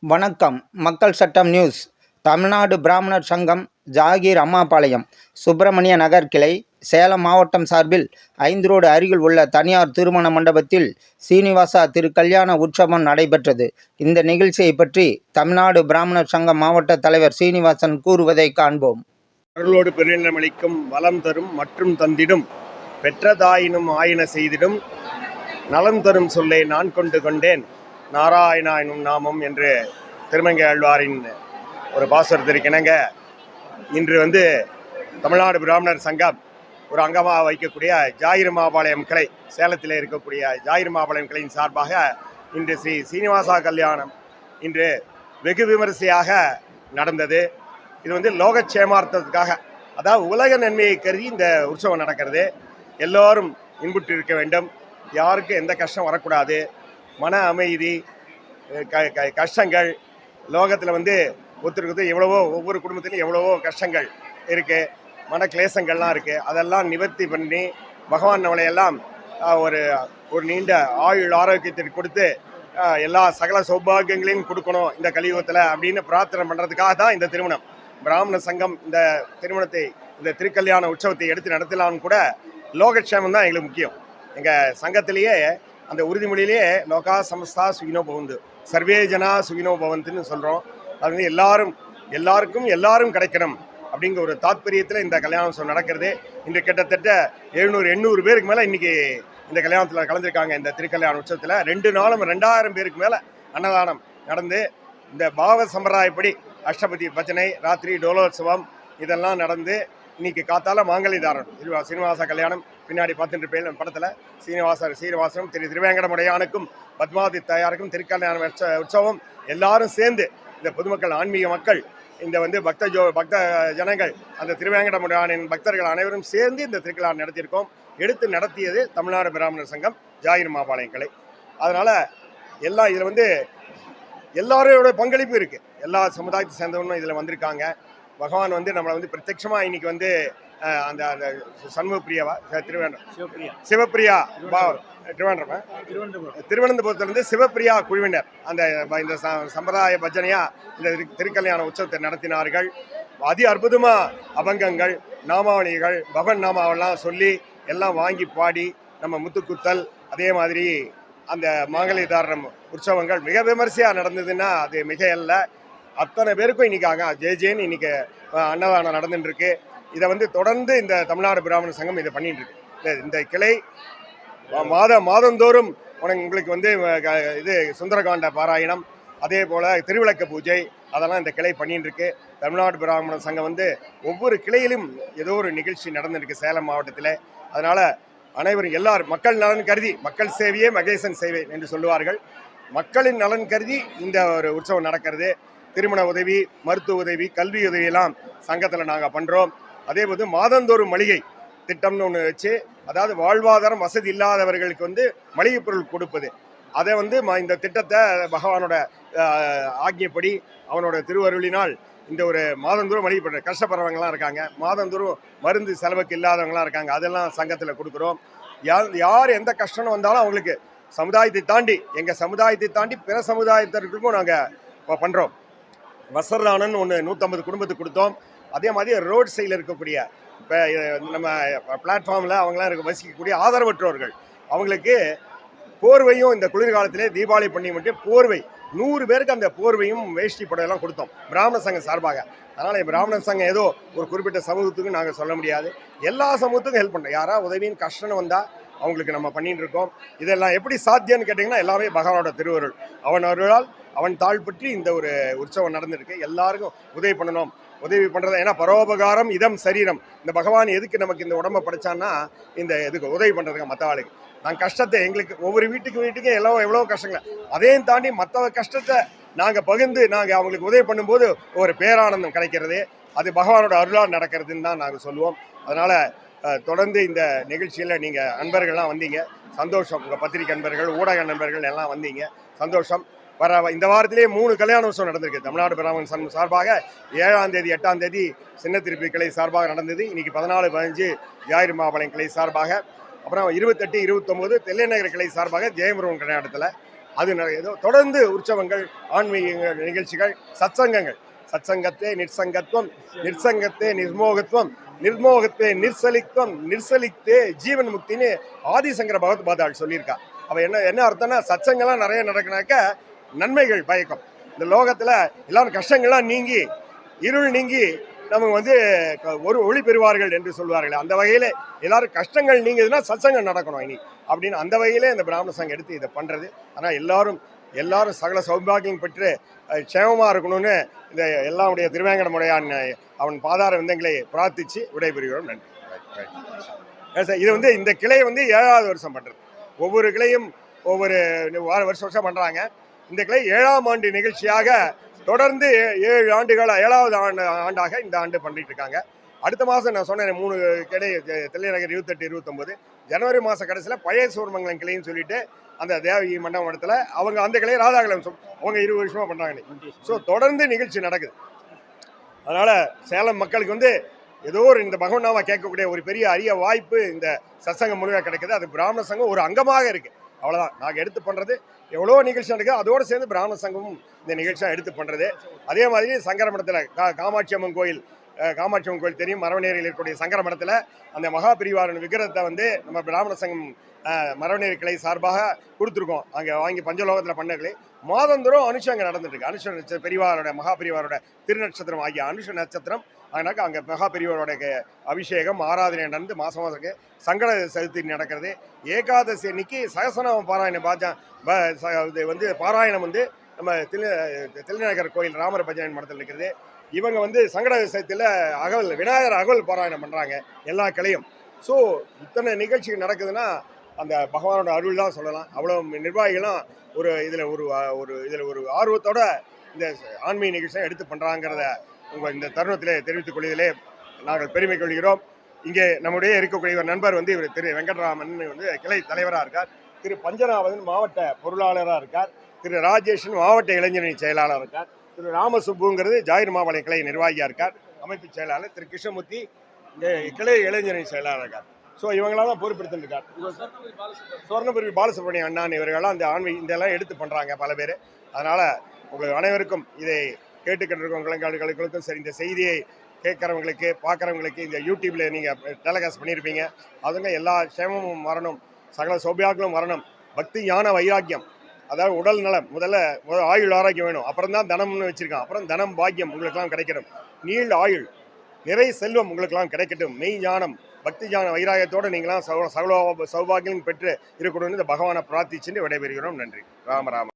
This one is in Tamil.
வணக்கம். மக்கள் சட்டம் நியூஸ். தமிழ்நாடு பிராமணர் சங்கம் ஜாகீர் அம்மாபாளையம் சுப்பிரமணிய நகர் கிளை சேலம் மாவட்டம் சார்பில் ஐந்து ரோடு அருகில் உள்ள தனியார் திருமண மண்டபத்தில் சீனிவாசா திருக்கல்யாண உற்சவம் நடைபெற்றது. இந்த நிகழ்ச்சியை பற்றி தமிழ்நாடு பிராமணர் சங்க மாவட்ட தலைவர் சீனிவாசன் கூறுவதை காண்போம். அருளோடு பெருநிலமளிக்கும் வளம் தரும் மற்றும் தந்திடும் பெற்றதாயினும் ஆயின செய்திடும் நலம் தரும் சொல்லை நான் கொண்டு கொண்டேன். நாராயணா எனும் நாமம் என்று திருமங்கை ஆழ்வாரின் ஒரு பாசுரத்திற்கிணங்க இன்று வந்து தமிழ்நாடு பிராமணர் சங்கம் ஒரு அங்கமாக வைக்கக்கூடிய ஜாயிர் மாபாளையம் கிளை சேலத்தில் இருக்கக்கூடிய ஜாயிர் மாபாளையம் கிளையின் சார்பாக இன்று ஸ்ரீ சீனிவாசா கல்யாணம் இன்று வெகு விமரிசையாக நடந்தது. இது வந்து லோகக்ஷேமார்த்தத்துக்காக அதாவது உலக நன்மையை கருதி இந்த உற்சவம் நடக்கிறது. எல்லோரும் இன்புற்று இருக்க வேண்டும். யாருக்கும் எந்த கஷ்டம் வரக்கூடாது. மன அமைதி க க- கஷ்டங்கள் லோகத்தில் வந்து ஒத்துருக்குது எவ்வளவோ ஒவ்வொரு குடும்பத்திலையும் எவ்வளவோ கஷ்டங்கள் இருக்குது மன கிளேசங்கள்லாம் இருக்குது அதெல்லாம் நிவர்த்தி பண்ணி பகவான் நம்மளையெல்லாம் ஒரு ஒரு நீண்ட ஆயுள் ஆரோக்கியத்திற்கு கொடுத்து எல்லா சகல சௌபாகியங்களையும் கொடுக்கணும் இந்த கலியுகத்தில் அப்படின்னு பிரார்த்தனை பண்ணுறதுக்காக தான் இந்த திருமணம். பிராமண சங்கம் இந்த திருமணத்தை இந்த திருக்கல்யாண உற்சவத்தை எடுத்து நடத்தலாம்னு கூட லோகக்ஷேமம் தான் எங்களுக்கு முக்கியம். எங்கள் சங்கத்திலேயே அந்த உறுதிமொழியிலேயே லோகா சமஸ்தா சுகினோ பவந்து சர்வே ஜனா சுகினோ பவந்துன்னு சொல்கிறோம் அது வந்து எல்லாரும் எல்லாருக்கும் எல்லாரும் கிடைக்கணும் அப்படிங்கிற ஒரு தாத்பரியத்தில் இந்த கல்யாண உற்சவம் நடக்கிறது. இன்று கிட்டத்தட்ட எழுநூறு எண்ணூறு பேருக்கு மேலே இன்றைக்கி இந்த கல்யாணத்தில் கலந்துருக்காங்க இந்த திருக்கல்யாண உற்சவத்தில். ரெண்டு நாளும் ரெண்டாயிரம் பேருக்கு மேலே அன்னதானம் நடந்து இந்த பாவ சம்பிரதாயப்படி அஷ்டபதி பஜனை ராத்திரி டோலோத்சவம் இதெல்லாம் நடந்து இன்னைக்கு காத்தால மாங்கலிதாரன் திருவா சீனிவாச கல்யாணம் பின்னாடி பார்த்துட்டு பேர் படத்தில் சீனிவாசர் சீனிவாசனும் திரு திருவேங்கடமுடையானுக்கும் பத்மாதி தாயாருக்கும் திருக்கல்யாண உற்ச- உற்சவம் எல்லாரும் சேர்ந்து இந்த பொதுமக்கள் ஆன்மீக மக்கள் இந்த வந்து பக்த ஜோ பக்த ஜனங்கள் அந்த திருவேங்கடமுடையானின் பக்தர்கள் அனைவரும் சேர்ந்து இந்த திருக்கல்யாணம் நடத்தியிருக்கோம். எடுத்து நடத்தியது தமிழ்நாடு பிராமணர் சங்கம் ஜாயிர் மாபாளையம் கிளை அதனால எல்லாம் இதில் வந்து எல்லாரோட பங்களிப்பு இருக்கு. எல்லா சமுதாயத்தை சேர்ந்தவங்களும் இதில் வந்திருக்காங்க. பகவான் வந்து நம்மளை வந்து பிரத்யட்சமாக இன்னைக்கு வந்து அந்த அந்த சண்முக பிரியாவா திருவேண்டம் சிவப்பிரியா. சிவப்பிரியா திருவனந்தபுரம். திருவனந்தபுரத்திலிருந்து சிவப்பிரியா குழுவினர் அந்த இந்த சம்பிரதாய பஜனையா இந்த திரு- திருக்கல்யாண உற்சவத்தை நடத்தினார்கள். அதி அற்புதமா அபங்கங்கள் நாமாவளிகள் பகவன் நாமாவெல்லாம் சொல்லி எல்லாம் வாங்கி பாடி நம்ம முத்துக்குத்தல் அதே மாதிரி அந்த மாங்கலிதாரணம் உற்சவங்கள் மிக விமரிசையாக நடந்ததுன்னா அது மிக அல்ல அத்தனை பேருக்கும் இன்னைக்கு ஆக ஜே ஜேன்னு இன்னைக்கு அன்னதானம் நடந்துட்டு இருக்கு இதை வந்து தொடர்ந்து இந்த தமிழ்நாடு பிராமண சங்கம் இதை பண்ணிட்டு இருக்கு இந்த- கிளை மாத மாதந்தோறும் உனக்கு உங்களுக்கு வந்து க- இது சுந்தரகாண்ட பாராயணம் அதே போல் திருவிளக்கு பூஜை அதெல்லாம் இந்த கிளை பண்ணிட்டு இருக்கு தமிழ்நாடு பிராமண சங்கம் வந்து ஒவ்வொரு கிளையிலும் ஏதோ ஒரு நிகழ்ச்சி நடந்துருக்கு சேலம் மாவட்டத்தில். அதனால் அனைவரும் எல்லார் மக்கள் நலன் கருதி மக்கள் சேவையே மகேசன் சேவை என்று சொல்லுவார்கள். மக்களின் நலன் கருதி இந்த ஒரு உற்சவம் நடக்கிறது. திருமண உதவி மருத்துவ உதவி கல்வி உதவியெல்லாம் சங்கத்தில் நாங்கள் பண்ணுறோம் அதே போது மாதந்தோறும் மளிகை திட்டம்னு ஒன்று வச்சு அதாவது வாழ்வாதாரம் வசதி இல்லாதவர்களுக்கு வந்து மளிகைப் பொருள் கொடுப்பது. அதை வந்து ம- இந்த திட்டத்தை பகவானோட ஆக்கியப்படி அவனோட திருவருளினால் இந்த ஒரு மாதந்தோறும் மளிகை பண்ணுற கஷ்டப்படுறவங்களாம் இருக்காங்க. மாதந்தோறும் மருந்து செலவுக்கு இல்லாதவங்களாம் இருக்காங்க. அதெல்லாம் சங்கத்தில் கொடுக்குறோம். யார் யார் எந்த கஷ்டம் வந்தாலும் அவங்களுக்கு சமுதாயத்தை தாண்டி எங்கள் சமுதாயத்தை தாண்டி பிற சமுதாயத்திற்கும் நாங்கள் பண்ணுறோம் வசர்தானன் ஒன்று நூற்றம்பது குடும்பத்துக்கு கொடுத்தோம். அதே மாதிரி ரோட் சைடில் இருக்கக்கூடிய இப்போ நம்ம பிளாட்ஃபார்மில் அவங்களாம் இருக்க வசிக்கக்கூடிய ஆதரவற்றோர்கள் அவங்களுக்கு போர்வையும் இந்த குளிர்காலத்திலே தீபாவளி பண்ணி மட்டும் போர்வை நூறு பேருக்கு அந்த போர்வையும் வேஷ்டி படையெல்லாம் கொடுத்தோம் பிராமண சங்கம் சார்பாக. அதனால் பிராமண சங்கம் ஏதோ ஒரு குறிப்பிட்ட சமூகத்துக்கு நாங்கள் சொல்ல முடியாது. எல்லா சமூகத்துக்கும் ஹெல்ப் பண்ணுறோம் யாராவது உதவின்னு கஷ்டம் வந்தால் அவங்களுக்கு நம்ம பண்ணிட்டு இருக்கோம். இதெல்லாம் எப்படி சாத்தியம்னு கேட்டிங்கன்னா எல்லாமே பகவானோட திருவருள். அவன் அவர்களால் அவன் தாழ் பற்றி இந்த ஒரு உற்சவம் நடந்திருக்கு. எல்லாருக்கும் உதவி பண்ணணும். உதவி பண்ணுறது ஏன்னா பரோபகாரம் இதம் சரீரம். இந்த பகவான் எதுக்கு நமக்கு இந்த உடம்பை படைச்சான்னா இந்த இதுக்கு உதவி பண்ணுறதுக்கு மற்ற ஆளுக்கு. நாங்கள் கஷ்டத்தை எங்களுக்கு ஒவ்வொரு வீட்டுக்கு வீட்டுக்கும் எவ்வளோ எவ்வளோ கஷ்டங்கள். அதையும் தாண்டி மற்ற கஷ்டத்தை நாங்கள் பகிர்ந்து நாங்கள் அவங்களுக்கு உதவி பண்ணும்போது ஒரு பேரானந்தம் கிடைக்கிறது. அது பகவானோட அருளால் நடக்கிறதுன்னு தான் நாங்கள் சொல்லுவோம். அதனால் தொடர்ந்து இந்த நிகழ்ச்சியில் நீங்கள் அன்பர்கள்லாம் வந்தீங்க. சந்தோஷம். உங்கள் பத்திரிகை நண்பர்கள் ஊடக நண்பர்கள் எல்லாம் வந்தீங்க. சந்தோஷம். வர இந்த வாரத்திலே மூணு கல்யாண உற்சவம் நடந்திருக்கு. தமிழ்நாடு பிராமன் சங்கம் சார்பாக ஏழாம் தேதி எட்டாம் தேதி சின்ன திருப்பி கிளை சார்பாக நடந்தது. இன்னைக்கு பதினாலு பதினஞ்சு ஜாயிர் மாபாளையம் கிளை சார்பாக அப்புறம் இருபத்தெட்டு இருபத்தொம்போது தெல்லைநகர் கிளை சார்பாக ஜெயமுருகன் கல்யாணத்தில். அது ஏதோ தொடர்ந்து உற்சவங்கள் ஆன்மீக நிகழ்ச்சிகள் சத்சங்கங்கள். சத்சங்கத்தே நிர்சங்கத்துவம் நிர்சங்கத்தே நிர்மோகத்துவம் நிர்மோகத்தே நிர்சலித்துவம் நிர்சலித்தே ஜீவன் முக்தின்னு ஆதிசங்கர பகவத் பாதாள் சொல்லியிருக்கா. அவள் என்ன என்ன அர்த்தம்னா சத்சங்கம்லாம் நிறைய நடக்கினாக்க நன்மைகள் பயக்கும். இந்த லோகத்தில் எல்லாரும் கஷ்டங்கள்லாம் நீங்கி இருள் நீங்கி நமக்கு வந்து க- ஒரு ஒளி பெறுவார்கள் என்று சொல்வார்கள். அந்த வகையில் எல்லாரும் கஷ்டங்கள் நீங்குதுன்னா சத்சங்கம் நடக்கணும் இனி. அப்படின்னு அந்த வகையிலே இந்த பிராமண சங்கம் எடுத்து இதை பண்ணுறது ஆனால் எல்லாரும் எல்லாரும் சகல சௌபாகியம் பெற்று க்ஷேமமாக இருக்கணும்னு இந்த எல்லாருடைய திருவேங்கடமுடையான் அவன் பாதார விந்தங்களை பிரார்த்திச்சு விடைபெறுகிறோம். நன்றி. இது வந்து இந்த கிளை வந்து ஏழாவது வருஷம் பண்ணுறது ஒவ்வொரு கிளையும் ஒவ்வொரு வாரம் வருஷம் வருஷம் பண்ணுறாங்க இந்த கிளை ஏழாம் ஆண்டு நிகழ்ச்சியாக தொடர்ந்து ஏழு ஆண்டுகள் ஏழாவது ஆண்டு ஆண்டாக இந்த ஆண்டு பண்ணிட்டு இருக்காங்க அடுத்த மாதம் நான் சொன்னேன் மூணு கிளை தில்லைநகர் இருபத்தெட்டு இருபத்தொம்போது. ஜனவரி மாத கடைசியில் பழைய சூர்மங்கலம் கிளைன்னு சொல்லிட்டு அந்த தேவகி மண்டபத்தில் அவங்க அந்த கிளையை ராதாகலம் அவங்க இருபது வருஷமாக பண்ணுறாங்க ஸோ தொடர்ந்து நிகழ்ச்சி நடக்குது. அதனால் சேலம் மக்களுக்கு வந்து ஏதோ ஒரு இந்த பகவனாவை கேட்கக்கூடிய ஒரு பெரிய அரிய வாய்ப்பு இந்த சத்சங்கம் மூலியமாக கிடைக்குது. அது பிராமண சங்கம் ஒரு அங்கமாக இருக்குது அவ்வளோதான் நாங்கள் எடுத்து பண்ணுறது எவ்வளோ நிகழ்ச்சி நடக்குது அதோடு சேர்ந்து பிராமண சங்கமும் இந்த நிகழ்ச்சியாக எடுத்து பண்ணுறது அதே மாதிரி சங்கரமடத்தில் கா காமாட்சி அம்மன் கோயில் அஹ், காமாட்சி அம்மன் கோயில் தெரியும். மரவநேரில் இருக்கக்கூடிய சங்கரமடத்தில் அந்த மகா பிரிவாரன் விக்கிரத்தை வந்து நம்ம பிராமண சங்கம் மரவநேரி கிளை சார்பாக கொடுத்துருக்கோம். அங்கே வாங்கி பஞ்சலோகத்தில் பண்ண கிளை மாதந்தோறும் அனுஷம் அங்கே நடந்துட்டுருக்கு அனுஷ நட்சத்திரம் பெரியவாரோட மகா பிரிவாரோட திருநட்சத்திரம் ஆகிய அனுஷ நட்சத்திரம் அதனாக்க அங்கே மகா பெரியவரோட அபிஷேகம் ஆராதனை நடந்து மாதம் மாதம் சங்கட சதுர்த்தி நடக்கிறது. ஏகாதசி அன்னைக்கு சகசநாம பாராயணம் பாஜா ப- ச- இது வந்து பாராயணம் வந்து நம்ம திரு திருநகர் கோயில் ராமர் பஜனை மடத்தில் இருக்கிறது. இவங்க வந்து சங்கட சதுர்த்தியில் அகவல் விநாயகர் அகவல் பாராயணம் பண்ணுறாங்க எல்லா கலையும் ஸோ இத்தனை நிகழ்ச்சிகள் நடக்குதுன்னா அந்த பகவானோட அருள் தான் சொல்லலாம். அவ்வளோ நிர்வாகிகளும் ஒரு இதில் ஒரு ஒரு இதில் ஒரு ஆர்வத்தோட இந்த ஆன்மீக நிகழ்ச்சியை எடுத்து பண்ணுறாங்கிறத உங்கள் இந்த தருணத்திலே தெரிவித்துக் கொள்வதிலே நாங்கள் பெருமை கொள்கிறோம். இங்கே நம்முடைய இருக்கக்கூடிய நண்பர் வந்து இவர் திரு வெங்கட்ராமன் வந்து கிளை தலைவராக இருக்கார். திரு பஞ்சநாபன் மாவட்ட பொருளாளராக இருக்கார். திரு ராஜேஷன் மாவட்ட இளைஞரணி செயலாளர் இருக்கார். திரு ராமசுப்புங்கிறது ஜாயிர் மாவட்ட கிளை நிர்வாகியாக இருக்கார். அமைப்பு செயலாளர் திரு கிருஷ்ணமூர்த்தி கிளை இளைஞரணி செயலாளர் இருக்கார். ஸோ இவங்களாம் தான் பொறுப்பெடுத்துருக்கார் சுவர்ணபுரி பாலசுப்ரமணியம். அண்ணான் இவர்கள்லாம் இந்த ஆன்மீக இதெல்லாம் எடுத்து பண்ணுறாங்க பல பேர். அதனால் உங்கள் அனைவருக்கும் இதை கேட்டுக்கிட்டு சரி இந்த செய்தியை கேட்குறவங்களுக்கு பார்க்குறவங்களுக்கு இந்த யூடியூப்பில் நீங்கள் டெலகாஸ்ட் பண்ணியிருப்பீங்க அதுங்க எல்லா க்ஷேமமும் வரணும் சகல சௌபியாக்களும் வரணும் பக்தி ஞான வைராக்கியம். அதாவது உடல் நலம் முதல்ல முதல் ஆயுள் ஆரோக்கியம் வேணும். அப்புறம் தான் தனம்னு வச்சுருக்கான் அப்புறம் தனம் பாக்கியம் உங்களுக்கெல்லாம் கிடைக்கணும். நீள் ஆயுள் நிறை செல்வம் உங்களுக்கெல்லாம் கிடைக்கட்டும். மெய் ஞானம் பக்தி ஞான வைராகியத்தோடு நீங்களாம் சௌ சகல சௌபாகியம் பெற்று இருக்கணும்னு இந்த பகவானை பிரார்த்திச்சுட்டு விடைபெறுகிறோம். நன்றி. ராம ராம.